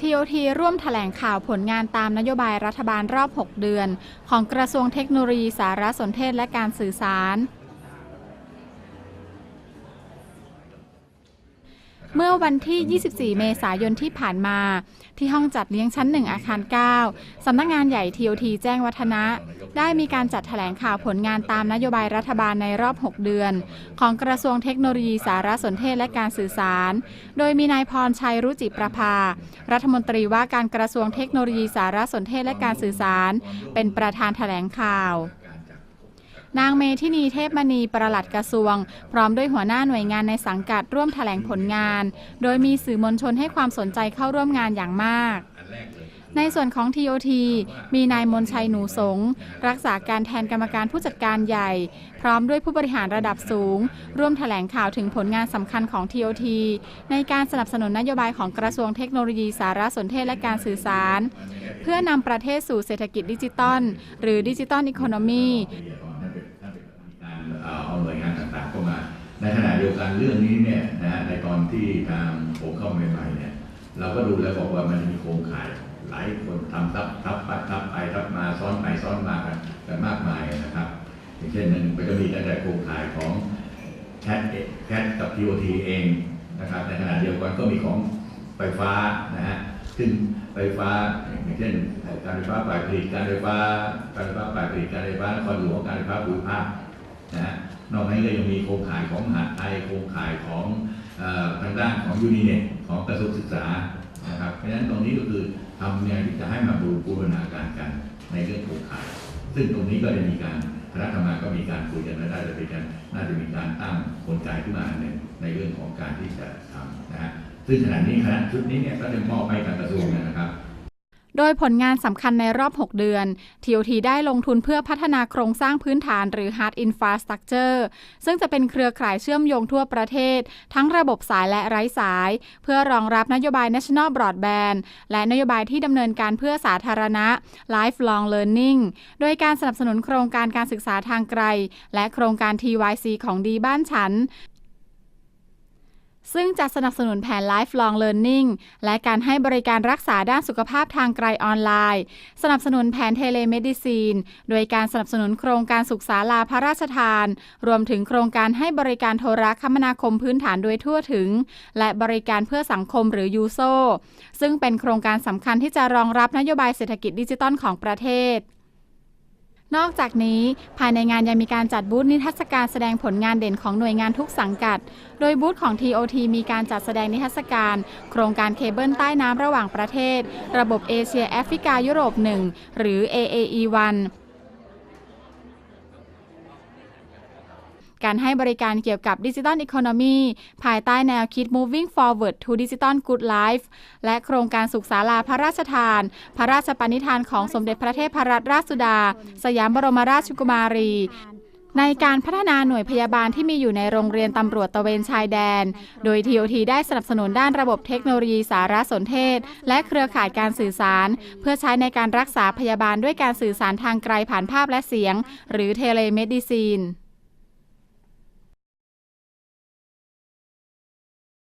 TOT ร่วมแถลงข่าวผลงานตามนโยบายรัฐบาลรอบ 6 เดือน ของกระทรวงเทคโนโลยีสารสนเทศและการสื่อสาร เมื่อวันที่ 24 เมษายนที่ผ่านมา ที่ห้องจัดเลี้ยงชั้น1อาคาร 9 สำนักงานใหญ่ TOT แจ้งวัฒนะ ได้มีการจัดแถลงข่าวผลงานตามนโยบายรัฐบาลในรอบ 6 เดือน ของกระทรวงเทคโนโลยีสารสนเทศและการสื่อสาร โดยมีนายพรชัยรุจิประภา รัฐมนตรีว่าการกระทรวงเทคโนโลยีสารสนเทศและการสื่อสาร เป็นประธานแถลงข่าว นางเมทินีเทพมณีประหลัดกระทรวง พร้อมด้วยหัวหน้าหน่วยงานในสังกัดร่วมแถลงผลงาน โดยมีสื่อมวลชนให้ความสนใจเข้าร่วมงานอย่างมากในส่วนของ TOT มีนายมนชัยหนูสง รักษาการแทนกรรมการผู้จัดการใหญ่ พร้อมด้วยผู้บริหารระดับสูง ร่วมแถลงข่าวถึงผลงานสำคัญของ TOT ในการสนับสนุนนโยบายของกระทรวงเทคโนโลยีสารสนเทศและการสื่อสาร เพื่อนำประเทศสู่เศรษฐกิจดิจิตอลหรือดิจิตอลอีโคโนมี การเอาหน่วยงานต่างๆเข้ามา ในขณะ เดียวกันเรื่องนี้เนี่ยนะในตอนที่ทางผมเข้ามาใหม่ๆเนี่ย เราก็ดูแล้วบอกว่ามันมีโครงข่ายหลายคนทำทับทับไปทับไปทับมาซ้อนไปซ้อนมากันกันมากมายนะครับ อย่างเช่นมันมันก็มีตั้งแต่โครงข่ายของแคทแคทกับ TOT เองนะครับในขณะเดียวกันก็มีของไฟฟ้านะฮะซึ่งไฟฟ้าอย่างเช่นการไฟฟ้าฝ่ายผลิตการไฟฟ้าการไฟฟ้าฝ่ายผลิตการไฟฟ้านครหลวงการไฟฟ้าภูมิภาคนะฮะ นอกจากนี้ก็ยังมีโครงข่ายของมหาดไทยโครงข่ายของทางด้านของยูนิเน็ตของกระทรวงศึกษานะครับเพราะฉะนั้นตรงนี้ก็คือทำยังไงที่จะให้มาบูบูรณาการกันในเรื่องโครงข่าย ซึ่งตรงนี้ก็ได้มีการคณะทำงานก็มีการคุยกันและได้จะเป็นการน่าจะมีการตั้งกลไกขึ้นมาหนึ่งในเรื่องของการที่จะทำนะฮะซึ่งขณะนี้คณะชุดนี้เนี่ยก็ได้มอบให้กับกระทรวงนะครับ โดยผลงานสำคัญในรอบ 6 เดือน TOT ได้ลงทุนเพื่อพัฒนาโครงสร้างพื้นฐานหรือ Hard Infrastructure ซึ่งจะเป็นเครือข่ายเชื่อมโยงทั่วประเทศ ทั้งระบบสายและไร้สาย เพื่อรองรับนโยบาย National Broadband และนโยบายที่ดำเนินการเพื่อสาธารณะ Lifelong Learning โดยการสนับสนุนโครงการการศึกษาทางไกล และโครงการ TYC ของดีบ้านฉัน ซึ่งจะสนับสนุนแผน Lifelong Learning และการให้บริการรักษาด้านสุขภาพทางไกลออนไลน์ สนับสนุนแผนเทเลเมดิซีน โดยการสนับสนุนโครงการสุขศาลาพระราชทาน รวมถึงโครงการให้บริการโทรคมนาคมพื้นฐานโดยทั่วถึง และบริการเพื่อสังคมหรือยูโซซึ่งเป็นโครงการสำคัญที่จะรองรับนโยบายเศรษฐกิจดิจิทัลของประเทศ นอกจากนี้ภายในงานยังมีการจัดบูธนิทรรศการแสดงผลงานเด่นของหน่วยงานทุกสังกัด โดยบูธของ TOT มีการจัดแสดงนิทรรศการ โครงการเคเบิลใต้น้ำระหว่างประเทศ ระบบเอเชียแอฟริกายุโรป 1 หรือ AAE1 การให้บริการเกี่ยวกับดิจิทัลอีโคโนมีภายใต้แนวคิด Moving Forward to Digital Good Life และโครงการสุขศาลาพระราชทาน พระราชปณิธานของสมเด็จพระเทพรัตนราชสุดา สยามบรมราชกุมารีในการพัฒนาหน่วยพยาบาลที่มีอยู่ในโรงเรียนตำรวจตะเวนชายแดน โดย TOT ได้สนับสนุนด้านระบบเทคโนโลยีสารสนเทศ และเครือข่ายการสื่อสาร เพื่อใช้ในการรักษาพยาบาลด้วยการสื่อสารทางไกลผ่านภาพและเสียง หรือเทเลเมดิซีน